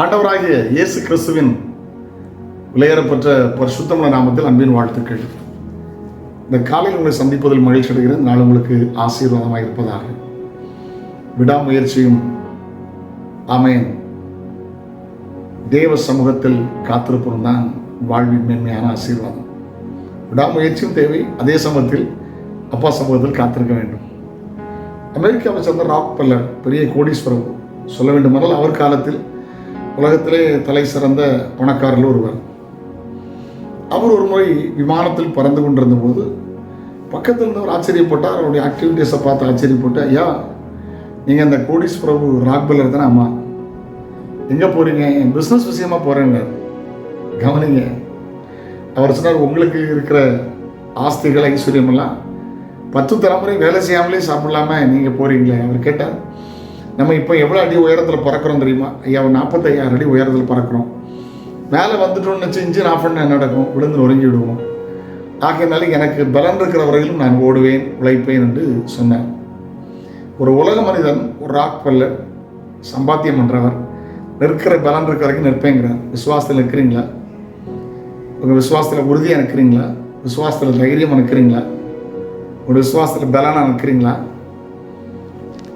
ஆண்டவராகிய இயேசு கிறிஸ்துவின் விலையேறப்பட்ட பரிசுத்தமான நாமத்தில் அன்பின் வாழ்த்துக்கள். இந்த காலையில் உங்களை சந்திப்பதில் மகிழ்ச்சி அடைகிறேன். நான் நாள் உங்களுக்கு ஆசீர்வாதமாக இருப்பதாக. விடாமுயற்சியும் ஆமென். தேவ சமூகத்தில் காத்திருப்பதும் தான் வாழ்வின் மேன்மையான ஆசீர்வாதம். விடாமுயற்சியும் தேவை அதே சமயத்தில் அப்பா சமூகத்தில் காத்திருக்க வேண்டும். அமெரிக்காவை சேர்ந்த ராக் பல்லர் பெரிய கோடீஸ்வரர் சொல்ல வேண்டுமானால் அவர் காலத்தில் உலகத்திலே தலை சிறந்த பணக்காரர்கள் ஒருவர். அவர் ஒரு முறை விமானத்தில் பறந்து கொண்டிருந்த போது பக்கத்தில் இருந்தவர் ஆச்சரியப்பட்டார். அவருடைய ஆக்டிவிட்டீஸை பார்த்து ஆச்சரியப்பட்டு ஐயா நீங்கள் அந்த கோடீஸ் பிரபு ராக் தானே அம்மா? எங்கே போகிறீங்க என் பிஸ்னஸ் விஷயமா போகிறேன்னு கவனிங்க அவர் சொன்னார் உங்களுக்கு இருக்கிற ஆஸ்திகள் ஐஸ்வர்யமெல்லாம் பத்து தலைமுறை வேலை செய்யாமலே சாப்பிடலாம நீங்கள் போகிறீங்களே அவர் கேட்டார் நம்ம இப்போ எவ்வளோ அடி உயரத்தில் பறக்கிறோம் தெரியுமா? ஐயா நாற்பத்தையாயிரம் அடி உயரத்தில் பறக்கிறோம். மேலே வந்துட்டோம்னு செஞ்சு நான் பண்ண நடக்கும்? விழுந்து நொறுங்கி விடுவோம். ஆகையினால எனக்கு பலன் இருக்கிற வரையிலும் நான் ஓடுவேன் உழைப்பேன் என்று சொன்னார். ஒரு உலக மனிதன் ஒரு ராக் பல்ல சம்பாத்தியம் பண்ணுறவர் நிற்கிற பலன் இருக்கிற வரைக்கும் நிற்பேங்கிறார். விசுவாசத்தில் இருக்கிறீங்களா உங்கள் விசுவாசத்தில் உறுதியாக நிற்கிறீங்களா? விசுவாசத்தில் தைரியமாக நிற்கிறீங்களா? உங்கள் விசுவாசத்தில் பலனாக நிற்கிறீங்களா?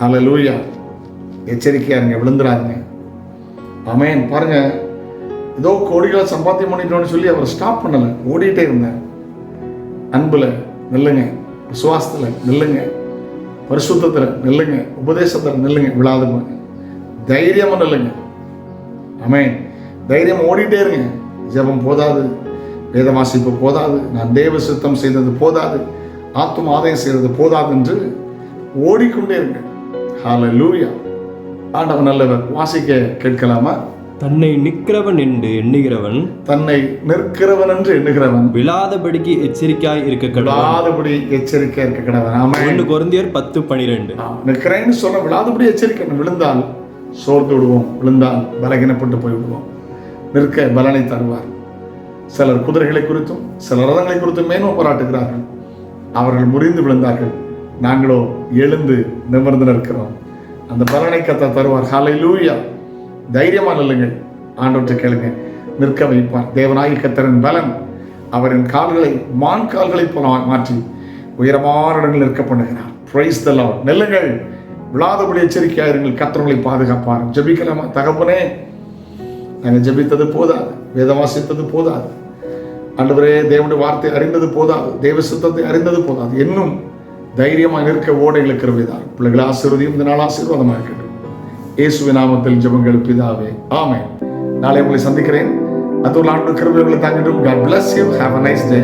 அதில் லூயா எச்சரிக்கையாக இருங்க விழுந்துறாங்க. அமேன் பாருங்க ஏதோ கோடிகளை சம்பாத்தியம் பண்ணிட்டோம்னு சொல்லி அவர் ஸ்டாப் பண்ணலை. ஓடிட்டே இருந்தார். அன்பில் நில்லுங்க விசுவாசத்தில் நில்லுங்க பரிசுத்தத்தில் நில்லுங்க உபதேசத்தில் நில்லுங்க விழாதுங்க தைரியமாக நில்லுங்க அமேன் தைரியம் ஓடிட்டே இருங்க. ஜெபம் போதாது. வேத வாசிப்பு போதாது. நான் தேவ சித்தம் செய்தது போதாது. ஆத்தும் ஆதாயம் செய்தது போதாது என்று ஓடிக்கொண்டே இருங்க. ஹால லூயா ஆண்டவன் நல்லவர் வாசிக்க கேட்கலாமா? தன்னை நிற்கிறவன் என்று எண்ணுகிறவன் தன்னை நிற்கிறவன் என்று எண்ணுகிறவன். விழாதபடிக்கு எச்சரிக்கையாய் இருக்க கடவுள் விழாதபடி எச்சரிக்கை இருக்க கிடவன். ஆமென். ஒன்று கொரிந்தியர் பத்து பனிரெண்டு. நிற்கிறேன்னு சொன்ன விழாதபடி எச்சரிக்கை விழுந்தால் சோர்ந்து விடுவோம் விழுந்தால் பலகீனப்பட்டு போய் விடுவோம். நிற்க பலனை தருவார். சிலர் குதிரைகளை குறித்தும் சில ரதங்களை குறித்தும் மேன்மை பாராட்டுகிறார்கள். அவர்கள் முறிந்து விழுந்தார்கள். நாங்களோ எழுந்து நிமிர்ந்து நிற்கிறோம். அந்த பலனை கத்த தருவார். ஹலை லூயா தைரியமாக நில்லுங்கள். ஆண்டவற்றை கேளுங்க. நிற்க வைப்பார். தேவனாகி கத்தரின் பலன் அவரின் கால்களை மான் கால்களை போல மாற்றி உயரமான இடங்களில் நிற்க பண்ணுகிறார் பிரைஸ் த லார்ட் நெல்லுங்கள். விழாதபடி எச்சரிக்கையாயிருங்கள் கத்தர்களை பாதுகாப்பார். ஜபிக்கலாமா தகப்பனே நாங்கள் ஜெபித்தது போதாது. வேதம் வாசித்தது போதாது. அன்றுவரே தேவனுடைய வார்த்தை அறிந்தது போதாது. தேவ சுத்தத்தை அறிந்தது போதாது. இன்னும் தைரியமாக நிற்க ஓடைகளை கருவிதார் பிள்ளைகள் ஆசீர்வதியும் இந்த நாள் ஆசீர்வாதமாக இருக்கட்டும். இயேசுவின் நாமத்தில் ஜபங்கள் பிதாவே ஆமே நாளை உங்களை சந்திக்கிறேன். அத்துள்ள ஆண்டு கிருபைகளை தாங்கிட்டும். God bless you have a nice day